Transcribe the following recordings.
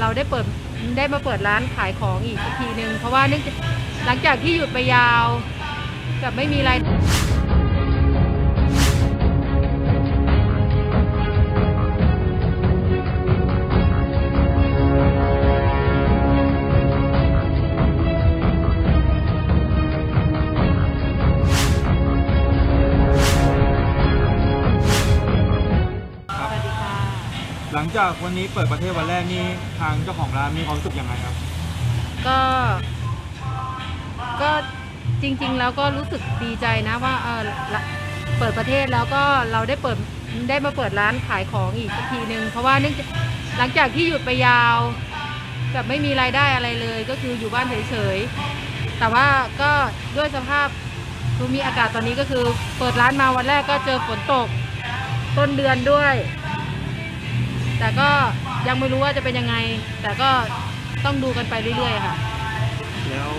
เราได้เปิดได้มาเปิดร้านขายของอีกทีหนึ่งเพราะว่าเนื่องจากหลังจากที่หยุดไปยาวกับไม่มีราย หลังจากวันนี้เปิดประเทศวันแรกนี่ทางเจ้าของร้านมีความรู้สึกยังไงครับ ก็ ก็จริง ๆ แล้วก็รู้สึกดีใจนะว่าเออละเปิดประเทศแล้วก็เราได้เปิดได้มาเปิดร้านขายของอีกทีหนึ่งเพราะว่าเนื่องจากหลังจากที่หยุดไปยาวแบบไม่มีรายได้อะไรเลย ก็คืออยู่บ้านเฉยๆแต่ว่าก็ด้วยสภาพภูมิอากาศตอนนี้ก็คือ เปิดร้านมาวันแรกก็เจอฝนตก ต้นเดือนด้วย แต่ก็ยังไม่รู้ว่าจะเป็นยังไง แต่ก็ต้องดูกันไปเรื่อยๆค่ะ แล้ว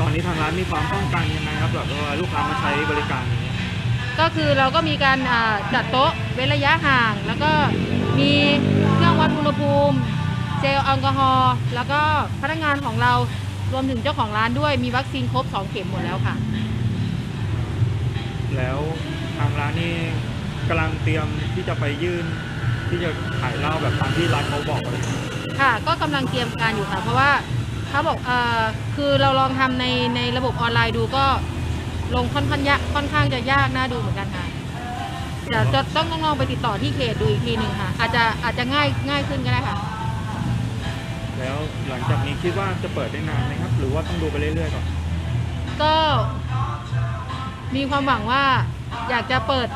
ตอนนี้ทางร้านมีความป้องกันยังไงครับแบบว่าลูกค้ามาใช้บริการอย่างเงี้ยก็คือเราก็มีการอ่าจัดโต๊ะเว้นระยะห่าง แล้วก็มีเครื่องวัดอุณหภูมิ เจลแอลกอฮอล์แล้วก็พนักงานของเรารวมถึงเจ้าของร้านด้วยมีวัคซีนครบ 2 เข็มหมดแล้วค่ะ แล้วทางร้านนี่กำลังเตรียมที่จะไปยื่น ที่จะขายเหล้าแบบตามที่ร้านเขาบอกเลยค่ะก็กำลังเตรียมการอยู่ค่ะ เพราะว่าเขาบอกเอ่อคือเราลองทำในในระบบออนไลน์ดูก็ลงค่อนข้างยากค่อนข้างจะยากน่าดูเหมือนกันค่ะเดี๋ยวจะต้องลองไปติดต่อที่เขตดูอีกทีหนึ่งค่ะ อาจจะอาจจะง่ายง่ายขึ้นก็ได้ค่ะ แล้วหลังจากนี้คิดว่าจะเปิดได้นานไหมครับ หรือว่าต้องดูไปเรื่อยๆก่อนก็มีความหวังว่าอยากจะเปิด